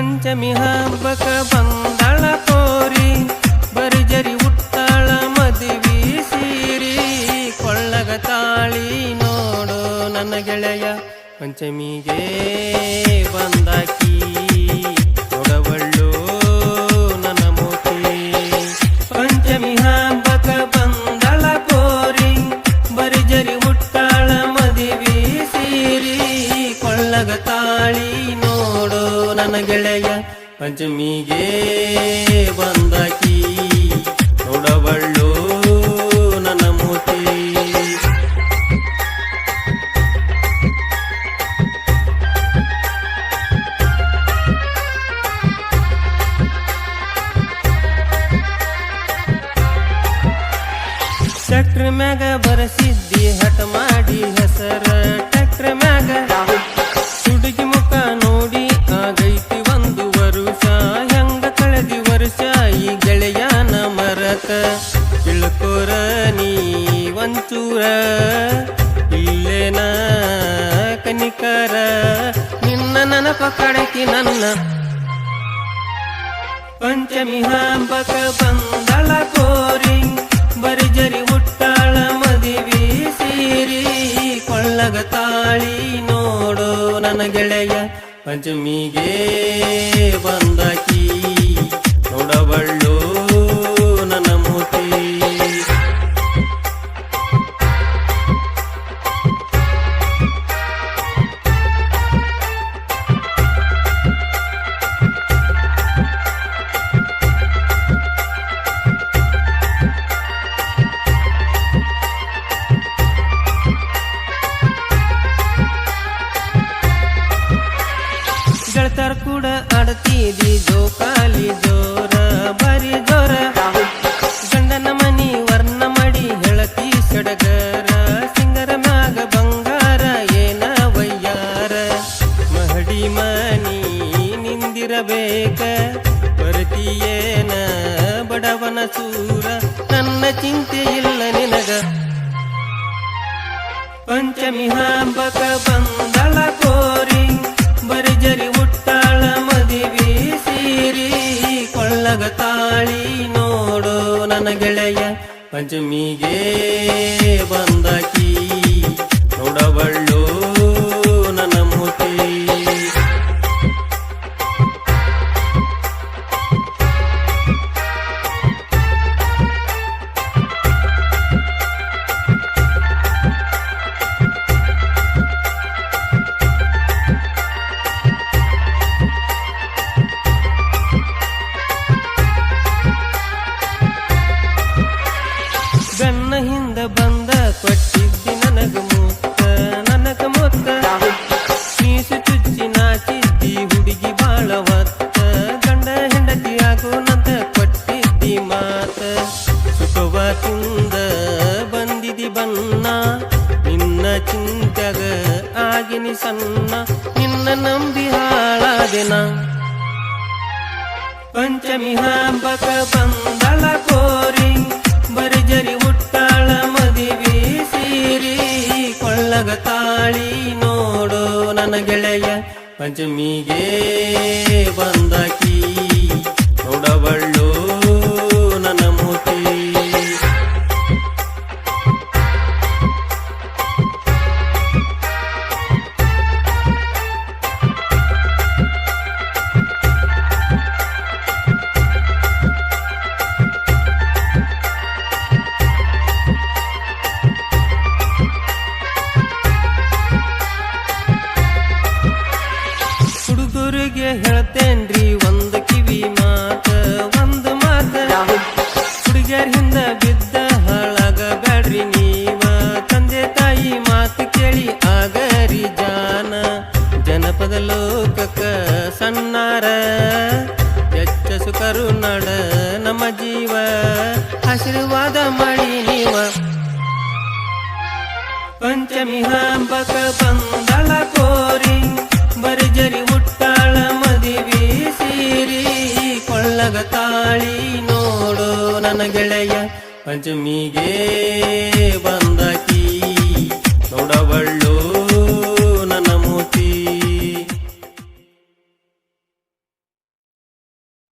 ಪಂಚಮಿ ಹಬ್ಬಕ ಬಂದಳ ಕೋರಿ, ಬರಿಜರಿ ಉತ್ತಳ ಮದುವೆ ಸೀರಿ ಕೊಳ್ಳಗ ತಾಳಿ ನೋಡು ನನ್ನ ಗೆಳೆಯ, ಪಂಚಮಿಗೆ ಬಂದಾಕಿ ತಾಳಿ ನನ್ನ ಗೆಳೆಯ ಪಂಚಮಿಗೆ ಬಂದಾಕಿ ನೋಡವಳ್ಳು ನನ್ನ ಮೂತಿ. ಟ್ಯಾಕ್ಟ್ರ್ ಮ್ಯಾಗ ಬರಸಿದ್ದಿ, ಹಠ ಮಾಡಿ ಹೆಸರ. ಟ್ಯಾಕ್ಟ್ರ್ ಮ್ಯಾಗ ತಿಳ್ಕೋರ ನೀ ಒಂಚೂರ ಇಲ್ಲೇನ ಕನಿಕರ, ನಿನ್ನ ನನಪ ಕಡಕಿ ನನ್ನ ಪಂಚಮಿ ಹಾಂಬಕ ಬಂದಳ ಕೋರಿ, ಬರಿಜರಿ ಹುಟ್ಟಾಳ ಮದಿವಿ ಸೀರಿ ಕೊಳ್ಳಗ ತಾಳಿ ನೋಡು ನನ್ನ ಗೆಳೆಯ, ಪಂಚಮಿಗೆ ಬಂದಕಿ ನೋಡಬಳ್ಳು ಗೆಳತಾರ ಕೂಡ ಆಡ್ತಿದಿ ಜೋಕಾಲಿ ಜೋರ, ಬರಿ ಜೋರ. ಗಂಡನ ಮನಿ ವರ್ಣ ಮಾಡಿ, ಹೇಳತಿ ಸಡಗರ, ಸಿಂಗರ ಮ್ಯಾಗ ಬಂಗಾರ, ಏನ ವಯ್ಯಾರ. ಮಹಡಿ ಮನಿ ನಿಂದಿರಬೇಕ ಬರತಿಯೇನ ಬಡವನ ಸೂರ. ನನ್ನ ಚಿಂತೆ ಇಲ್ಲ ನಿನಗ. ಪಂಚಮಿ ಹಬ್ಬಕ ತಾಳಿ ನೋಡು ನನ್ನ ಗೆಳೆಯ. ಪಂಚಮಿಗೆ ಬಂದಕಿ ನೋಡಬಳ್ಳು ತಿಂದ ಬಂದಿದಿ ಬನ್ನ ನಿನ್ನ ಚಿಂತೆಗ ಆಗಿನಿ ಸಣ್ಣ, ನಿನ್ನ ನಂಬಿ ಹಾಳಾದಿನ. ಪಂಚಮಿ ಹಬ್ಬಕ ಬಂದಳ ಕೋರಿ, ಬರಿಜರಿ ಹುಟ್ಟಾಳ ಮದಿವಿ ಸೀರಿ, ಕೊಳ್ಳಗ ತಾಳಿ ನೋಡು ನನ್ನ ಗೆಳೆಯ, ಪಂಚಮಿಗೆ ಬಂದಾಕಿ ಹೇಳ್ತೇನ್ರಿ ಒಂದು ಕಿವಿ ಮಾತ ಒಂದು ಮಾತ. ಹುಡುಗಿಯರ್ ಹಿಂದ ಬಿದ್ದ ಹಾಳಾಗ ಬ್ಯಾಡ್ರಿ ನೀವ. ತಂದೆ ತಾಯಿ ಮಾತು ಕೇಳಿ ಆಗರಿ ಜಾನ. ಜನಪದ ಲೋಕಕ್ಕ ಸಣ್ಣಾರ ಎಚ್ಚಸು ಕರುನಾಡ ನಮ್ಮ ಜೀವ. ಆಶೀರ್ವಾದ ಮಾಡಿ ನೀವ. ಪಂಚಮಿ ಹಬ್ಬಕ ಬಂದಳ ಕೋರಿ. ಬರಿಜರಿ पंचमी गे